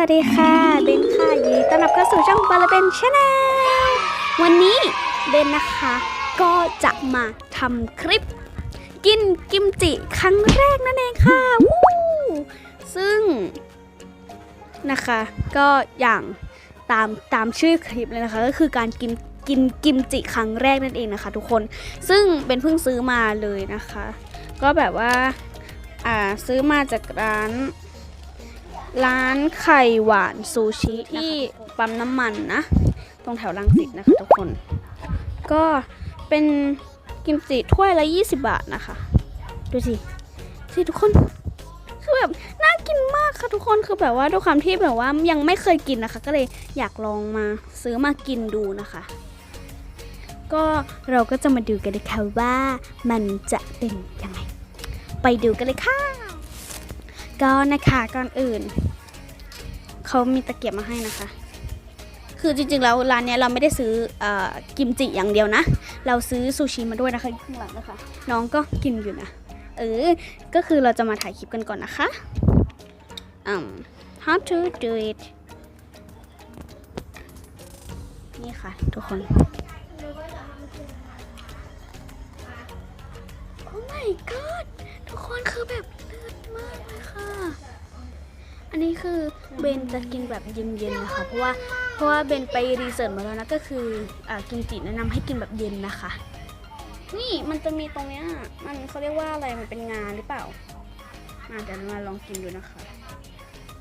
วัสดีค่ะเบนค่ะยินดีต้อนรับเข้าสู่ช่องบาลเบนชาแนลวันนี้เบนนะคะก็จะมาทำคลิป กินกิมจิครั้งแรกนั่นเองค่ะวู้ซึ่งนะคะก็อย่างตามตามชื่อคลิปเลยนะคะก็คือการกินกินกิมจิครั้งแรกนั่นเองนะคะ ทุกคนซึ่งเป็นเพิ่งซื้อมาเลยนะคะ ก็แบบว่าอ่าซื้อมาจากร้าน ร้านไข่หวานซูชิที่ปั๊มน้ำมันนะ ตรงแถวรังสิตนะคะทุกคน ก็เป็นกิมจิถ้วยละ 20 บาทนะคะ ดูสิสิทุกคนคือแบบน่ากินมากค่ะทุกคนคือแบบว่าด้วยความที่แบบว่ายังไม่เคยกินนะคะ ก็เลยอยากลองมาซื้อมากินดูนะคะ ก็เราก็จะมาดูกันนะคะว่ามันจะเป็นยังไง ไปดูกันเลยค่ะก็นะคะก่อนอื่น เขามีตะเกียบมาให้นะคะ คือจริงๆแล้วร้านนี้เราไม่ได้ซื้ออกิมจิอย่างเดียวนะ เราซื้อซูชิมาด้วยนะคะข้างหลังนะคะ น้องก็กินอยู่นะ เออ ก็คือเราจะมาถ่ายคลิปกันก่อนนะคะอืม how to do it นี่ค่ะ ทุกคน โอ้ my god ทุกคนคือแบบเลือดมากเลยค่ะ อันนี้คือเบนจะกินแบบเย็นๆนะคะ เพราะว่าเพราะว่าเบนไปรีเสิร์ชมาแล้วนะก็คืออ่ากิมจิแนะนำให้กินแบบเย็นนะคะ นี่มันจะมีตรงเนี้ยมันเขาเรียกว่าอะไรมันเป็นงานหรือเปล่ามาเดี๋ยวมาลองกินดูนะคะ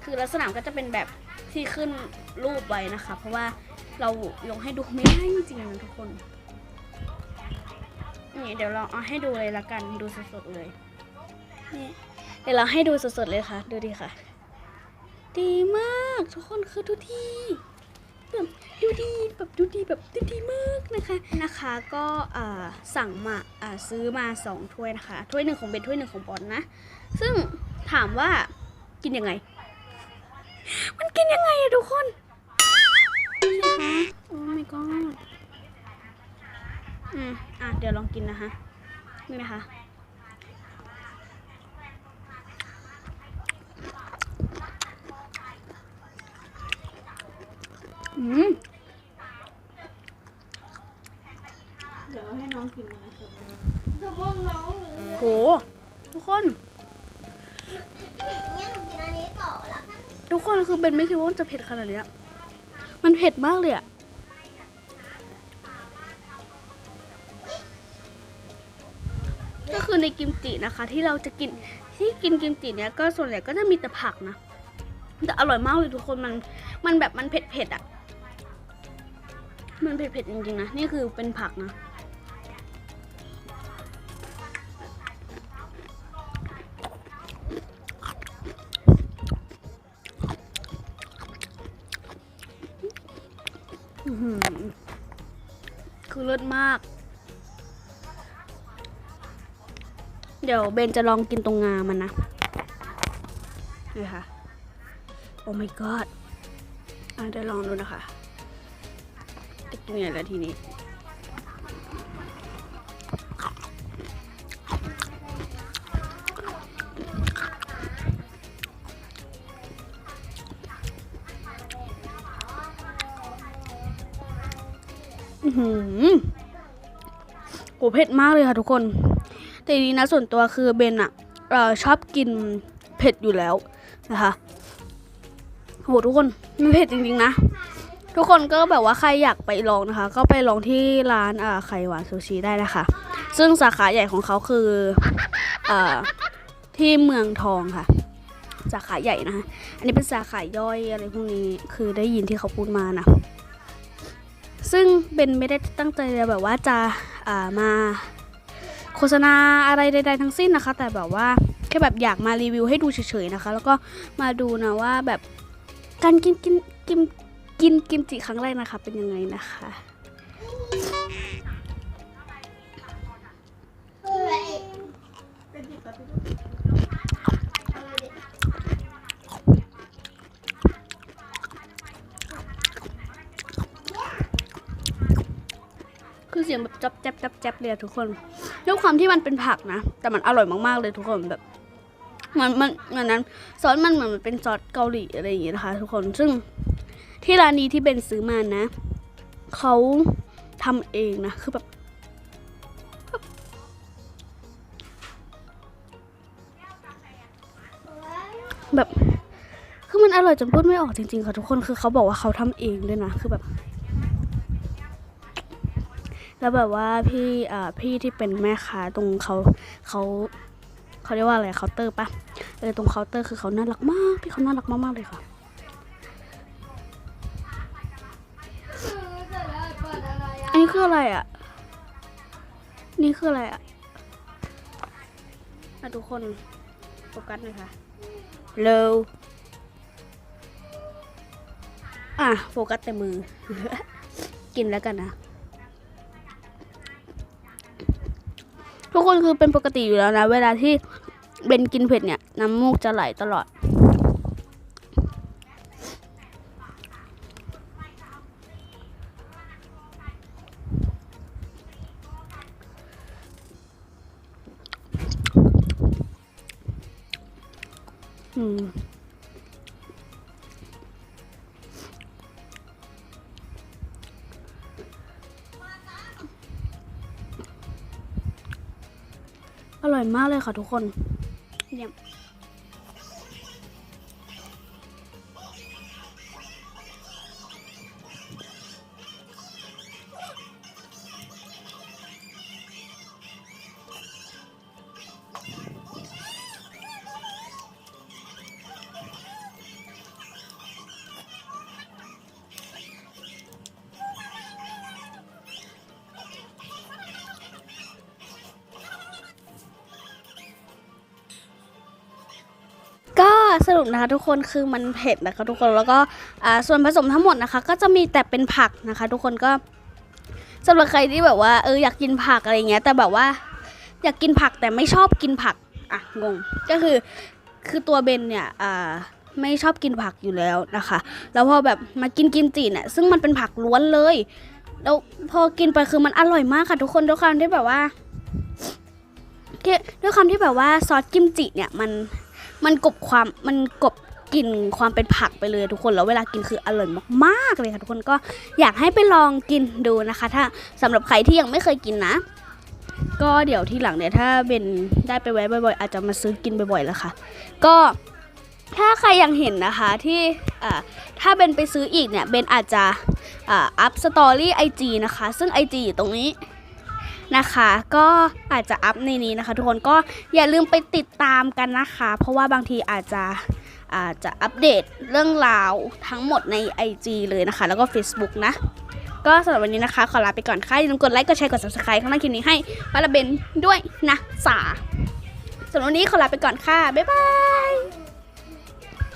คือลักษณะก็จะเป็นแบบที่ขึ้นรูปไว้นะคะ เพราะว่าเราลงให้ดูไม่ได้จริงๆนะทุกคนนี่เดี๋ยวเราเอาให้ดูเลยละกันดูสดๆเลยนี่เดี๋ยวเราให้ดูสดๆเลยค่ะ ดูดิค่ะ ดีมากทุกคนคือดูดีแบบดูดีแบบดูดีแบบดูดีมากนะคะนะคะก็สั่งมาซื้อมาสองถ้วยนะคะถ้วยหนึ่งของเบนถ้วยหนึ่งของบอลนะ ซึ่งถามว่ากินยังไง มันกินยังไงอะทุกคนโอ้ my god อืมอะเดี๋ยวลองกินนะคะนี่นะคะ เดี๋ยวให้น้องกินนะโหทุกคน ทุกคนคือเป็นไม่คิดว่าจะเผ็ดขนาดเนี้ยมันเผ็ดมากเลยอะก็คือในกิมจินะคะ ที่เราจะกินที่กินกิมจิเนี้ยก็ส่วนใหญ่ก็จะมีแต่ผักนะแต่อร่อยมากเลยทุกคนมันมันแบบมันเผ็ดเผ็ดอะ มันเผ็ดเผ็ดๆจริงๆนะ นี่คือเป็นผักนะอื้อหือคือเลิศมาก เดี๋ยวเบนจะลองกินตรงงามันนะนี่ค่ะ โอ้ my god อะเดี๋ยวลองดูนะคะ จะกินยังไงละทีนี้ อือหือโหเผ็ดมากเลยค่ะทุกคน แต่ทีนี้นะส่วนตัวคือเบนอะเออชอบกินเผ็ดอยู่แล้วนะคะโหทุกคนมันเผ็ดจริงๆนะ ทุกคนก็แบบว่าใครอยากไปลองนะคะ ก็ไปลองที่ร้านอ่าไข่หวานซูชิได้นะคะ ซึ่งสาขาใหญ่ของเขาคืออ่าที่เมืองทองค่ะ สาขาใหญ่นะคะอันนี้เป็นสาขาย่อยอะไรพวกนี้คือได้ยินที่เขาพูดมานะซึ่งเบนไม่ได้ตั้งใจจะแบบว่าจะอ่ามาโฆษณาอะไรใดๆทั้งสิ้นนะคะ แต่แบบว่าแค่แบบอยากมารีวิวให้ดูเฉยๆนะคะ แล้วก็มาดูนะว่าแบบการกินกินกิน กินกิมจิครั้งแรกนะคะ เป็นยังไงนะคะ คือเสียงแบบจับจับจับจับเลยทุกคนด้วยความที่มันเป็นผักนะ แต่มันอร่อยมากๆเลยทุกคนแบบมันมันมันนั้นซอสมันเหมือนมันเป็นซอสเกาหลีอะไรอย่างเงี้ยนะคะ ทุกคนซึ่ง ที่ร้านนี้ที่เบนซื้อมานะเขาทำเองนะ คือแบบแบบ คือมันอร่อยจนพูดไม่ออกจริงๆค่ะทุกคน คือเขาบอกว่าเขาทำเองด้วยนะ คือแบบ แล้วแบบว่าพี่อ่าพี่ที่เป็นแม่ค้าตรงเขาเขาเขาเรียกว่าอะไรเคาน์เตอร์ปะเออตรงเคาน์เตอร์คือเขาน่ารักมาก พี่เขาน่ารักมากๆเลยค่ะ คืออะไรอะ นี่คืออะไรอะอะทุกคนโฟกัสหน่อยค่ะเร็วอะโฟกัสแต่มือ กินแล้วกันนะ ทุกคนคือเป็นปกติอยู่แล้วนะ เวลาที่เบนกินเผ็ดเนี่ย น้ำมูกจะไหลตลอด อืมอร่อยมากเลยค่ะทุกคนเยี่ยม สรุปนะคะทุกคนคือมันเผ็ดนะคะทุกคนแล้วก็ส่วนผสมทั้งหมดนะคะ ก็จะมีแต่เป็นผักนะคะ ทุกคนก็สำหรับใครที่แบบว่าเอออยากกินผักอะไรเงี้ยแต่แบบว่าอยากกินผักแต่ไม่ชอบกินผักอะงงก็คือคือตัวเบนเนี่ยอ่าไม่ชอบกินผักอยู่แล้วนะคะ แล้วพอแบบมากินกิมจิเนี่ยซึ่งมันเป็นผักล้วนเลย แล้วพอกินไปคือมันอร่อยมากค่ะทุกคนด้วยความที่แบบว่าด้วยความที่แบบว่าซอสกิมจิเนี่ยมัน มันกลบความมันกลบกลิ่นความเป็นผักไปเลยทุกคนแล้วเวลากินคืออร่อยมากๆเลยค่ะทุกคนก็อยากให้ไปลองกินดูนะคะ ถ้าสำหรับใครที่ยังไม่เคยกินนะ ก็เดี๋ยวที่หลังเนี่ยถ้าเบนได้ไปแวะบ่อยๆ อาจจะมาซื้อกินบ่อยๆแล้วค่ะ ก็ถ้าใครยังเห็นนะคะที่ถ้าเบนไปซื้ออีกเนี่ยเบนอาจจะอัพสตอรี่ไอจีนะคะ ซึ่ง IG อยู่ตรงนี้ นะคะ ก็อาจจะอัพในนี้นะคะ ทุกคนก็อย่าลืมไปติดตามกันนะคะ เพราะว่าบางทีอาจจะอาจจะอัปเดตเรื่องราวทั้งหมดใน IG เลยนะคะ แล้วก็ Facebook นะ ก็สำหรับวันนี้นะคะ ขอลาไปก่อนค่ะอย่าลืมกดไลค์กดแชร์กด subscribe ข้างล่างคลิปนี้ให้ปาราเบนด้วยนะสาสำหรับวันนี้ขอลาไปก่อนค่ะ บ๊ายบาย